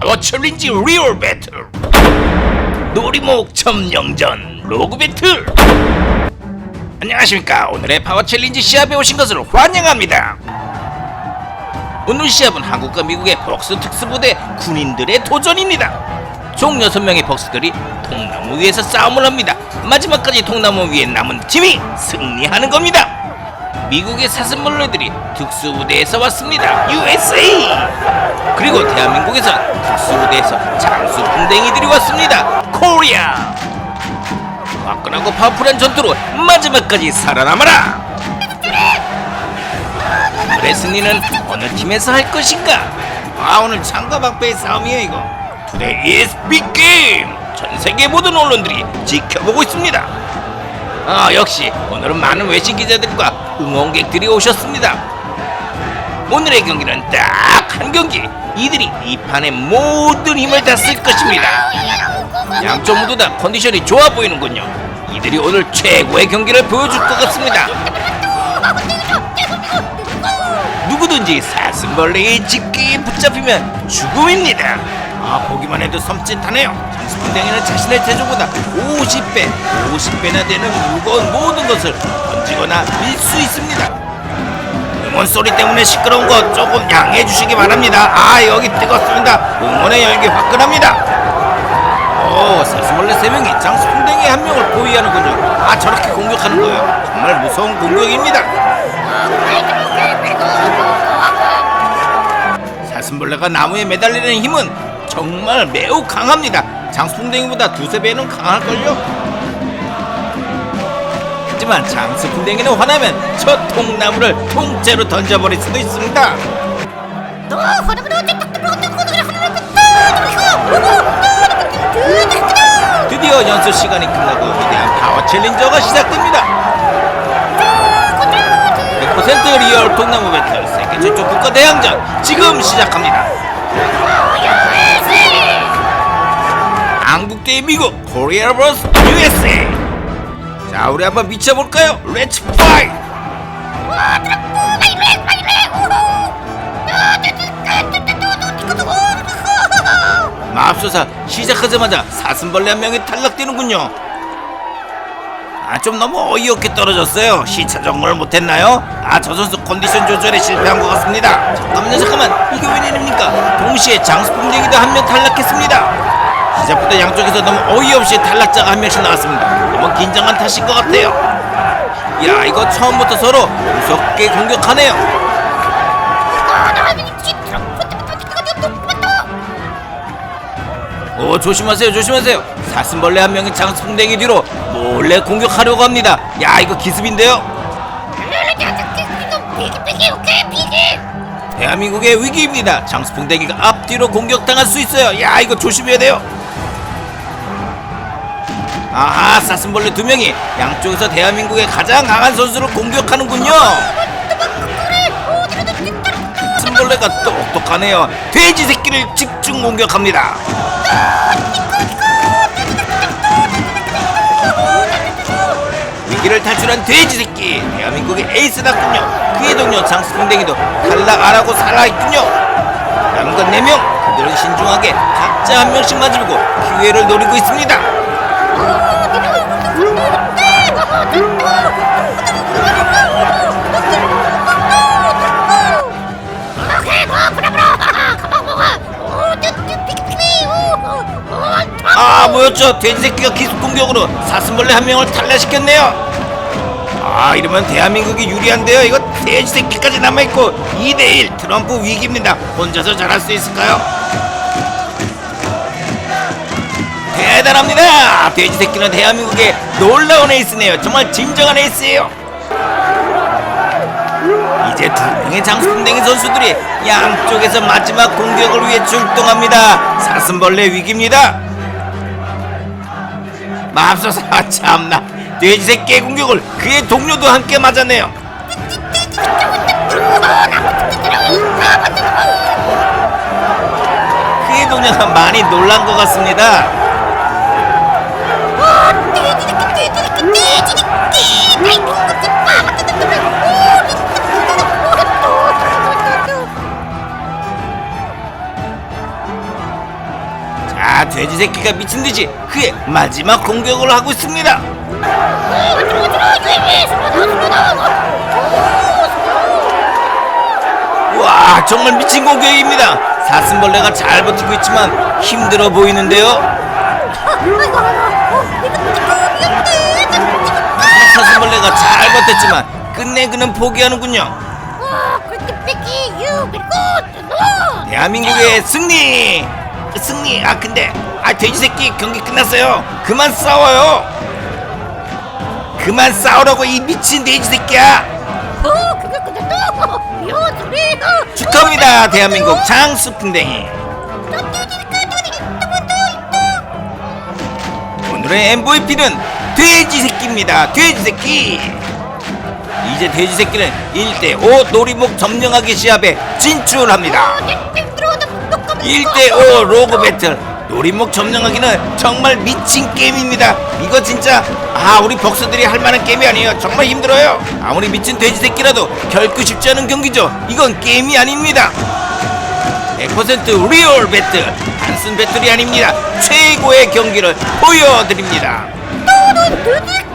파워 챌린지 리얼 배틀. 놀이목 점령전 로그 배틀. 안녕하십니까. 오늘의 파워 챌린지 시합에 오신 것을 환영합니다. 오늘 시합은 한국과 미국의 벅스 특수부대 군인들의 도전입니다. 총 6명의 벅스들이 통나무 위에서 싸움을 합니다. 마지막까지 통나무 위에 남은 팀이 승리하는 겁니다 미국의 사슴벌레들이 특수부대에서 왔습니다. USA! 그리고 대한민국에서 특수부대에서 장수풍뎅이들이 왔습니다. 코리아! 화끈하고 파워풀한 전투로 마지막까지 살아남아라! 그래 승리는 어느 팀에서 할 것인가? 아 오늘 창과 박배의 싸움이에요 이거. Today is big game! 전 세계 모든 언론들이 지켜보고 있습니다 아 역시 오늘은 많은 외신 기자들과 응원객들이 오셨습니다. 오늘의 경기는 딱 한 경기. 이들이 이 판의 모든 힘을 다 쓸 것입니다. 양쪽 모두 다 컨디션이 좋아 보이는군요. 이들이 오늘 최고의 경기를 보여줄 것 같습니다. 누구든지 사슴벌레의 집기에 붙잡히면 죽음입니다. 아 보기만 해도 섬찟하네요. 장수풍뎅이는 자신의 체중보다 50배, 50배나 되는 무거운 모든 것을 던지거나 밀 수 있습니다. 응원 소리 때문에 시끄러운 거 조금 양해해 주시기 바랍니다. 아 여기 뜨겁습니다. 응원의 열기 화끈합니다. 오 사슴벌레 세 명이 장수풍뎅이 한 명을 보위하는군요. 아 저렇게 공격하는 거예요. 정말 무서운 공격입니다. 사슴벌레가 나무에 매달리는 힘은 정말 매우 강합니다. 장수풍뎅이보다 두세 배는 강할걸요? 하지만 장수풍뎅이는 화나면 저 통나무를 통째로 던져버릴 수도 있습니다. 드디어 연습 시간이 끝나고 위대한 파워 챌린저가 시작됩니다. 100% 리얼 통나무 배틀 세계 최초 국가 대항전 지금 시작합니다. 한국 대 미국 코리아 vs USA. 자 우리 한번 미쳐볼까요? 렛츠 파이 맙소사 시작하자마자 사슴벌레 한 명이 탈락되는군요. 아 좀 너무 어이없게 떨어졌어요. 시차 적응을 못했나요? 아 저 선수 컨디션 조절에 실패한 것 같습니다. 잠깐만요 잠깐만. 이게 웬일입니까? 동시에 장수풍뎅이도 한 명 탈락했습니다 시작부터 양쪽에서 너무 어이없이 탈락자가 한 명씩 나왔습니다. 너무 긴장한 탓인 것 같아요. 야 이거 처음부터 서로 무섭게 공격하네요. 오 조심하세요 조심하세요. 사슴벌레 한 명이 장수풍뎅이 뒤로 몰래 공격하려고 합니다. 야 이거 기습인데요? 대한민국의 위기입니다. 장수풍뎅이가 앞뒤로 공격당할 수 있어요. 야 이거 조심해야 돼요 아하 사슴벌레 두 명이 양쪽에서 대한민국의 가장 강한 선수를 공격하는군요. 사슴벌레가 똑똑하네요. 돼지 새끼를 집중 공격합니다. 위기를 탈출한 돼지 새끼 대한민국의 에이스답군요. 그의 동료 장수풍뎅이도 탈락 안 하고 살아있군요. 남은 건 4명. 그들은 신중하게 각자 한 명씩만 들고 기회를 노리고 있습니다 아 뭐였죠? 돼지 새끼가 기습 공격으로 사슴벌레 한 명을 탈락시켰네요. 아 이러면 대한민국이 유리한데요. 이거 돼지 새끼까지 남아있고 2대1 트럼프 위기입니다. 혼자서 잘할 수 있을까요? 대단합니다. 돼지 새끼는 대한민국의 놀라운 에이스네요. 정말 진정한 에이스예요. 이제 두 명의 장수풍뎅이 선수들이 양쪽에서 마지막 공격을 위해 출동합니다. 사슴벌레 위기입니다 맙소사 참나. 돼지 새 끼의 공격을 그의 동료도 함께 맞았네요. 그의 동료가 많이 놀란 것 같습니다 아 돼지 새끼가 미친 듯이 그의 마지막 공격을 하고 있습니다. 와 정말 미친 공격입니다. 사슴벌레가 잘 버티고 있지만 힘들어 보이는데요. 사슴벌레가 잘 버텼지만 끝내 그는 포기하는군요. 대한민국의 승리! 승리! 아 근데 아 돼지 새끼 경기 끝났어요. 그만 싸워요. 그만 싸우라고 이 미친 돼지 새끼야. 축하합니다 대한민국 장수풍뎅이. 오늘의 MVP는 돼지 새끼입니다. 돼지 새끼. 이제 돼지 새끼는 1대5 놀이목 점령하기 시합에 진출합니다. 1대5 로그 배틀. 놀이목 점령하기는 정말 미친 게임입니다. 이거 진짜 아 우리 벅서들이 할 만한 게임이 아니에요. 정말 힘들어요. 아무리 미친 돼지 새끼라도 결코 쉽지 않은 경기죠. 이건 게임이 아닙니다. 100% 리얼 배틀 단순 배틀이 아닙니다. 최고의 경기를 보여드립니다. 너는 돼지